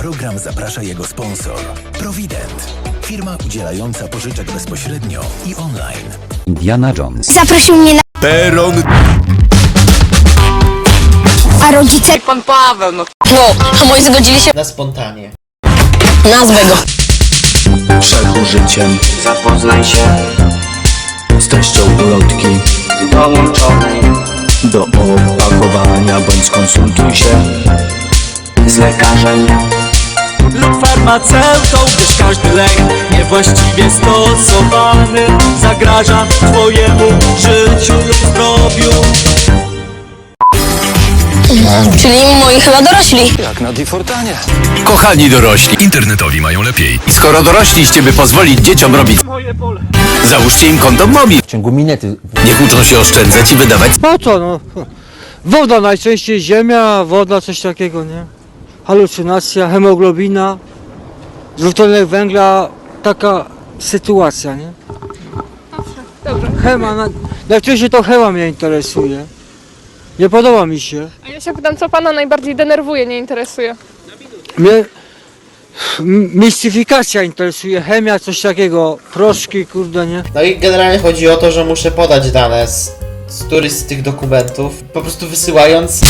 program zaprasza jego sponsor. Provident. Firma udzielająca pożyczek bezpośrednio i online. Indiana Jones. Zaprosił mnie na... Peron A rodzice... Pan Paweł, no No, a moi zgodzili się Na spontanie. nazwę go. Przed użyciem zapoznaj się z treścią ulotki dołączonej do opakowania bądź skonsultuj się z lekarzem lub farmaceutą, gdyż każdy lek niewłaściwie stosowany zagraża Twojemu życiu lub zdrowiu. Czyli moi chyba dorośli. Kochani dorośli, internetowi mają lepiej. I skoro dorośliście, by pozwolić dzieciom robić, Moje pole. załóżcie im konto mobil. W ciągu minety Niech uczą się oszczędzać i wydawać Po co no? Woda najczęściej ziemia, woda coś takiego, nie? Halucynacja, hemoglobina, dwutlenek węgla, taka sytuacja, nie? Chema, na, najczęściej to chema mnie interesuje. Nie podoba mi się. A ja się pytam, co pana najbardziej denerwuje, nie interesuje? Mnie m- mistyfikacja interesuje, chemia, coś takiego, proszki, kurde, nie? No i generalnie chodzi o to, że muszę podać dane z, z któryś z tych dokumentów, po prostu wysyłając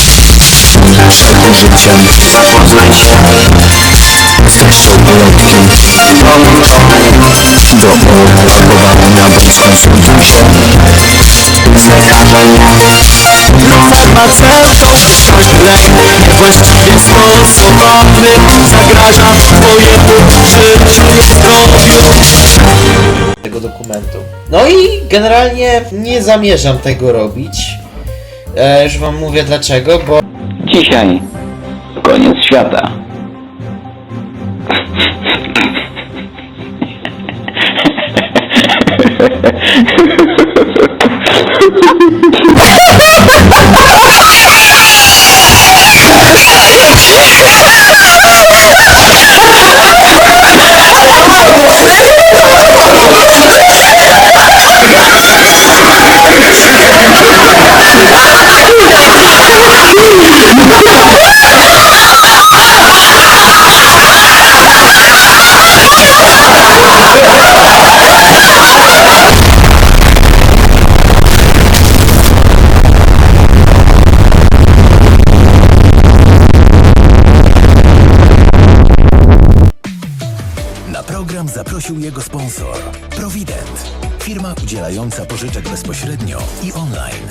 Użyciem zapoznaj się z treścią ulotki do skonsultuj się z lekarzem Lub farmaceutą, każdy lek niewłaściwie stosowany zagraża Twojemu życiu lub zdrowiu. tego dokumentu. No i generalnie nie zamierzam tego robić. E, już wam mówię dlaczego, bo Dzisiaj. Koniec świata program zaprosił jego sponsor. Provident. Firma udzielająca pożyczek bezpośrednio i online.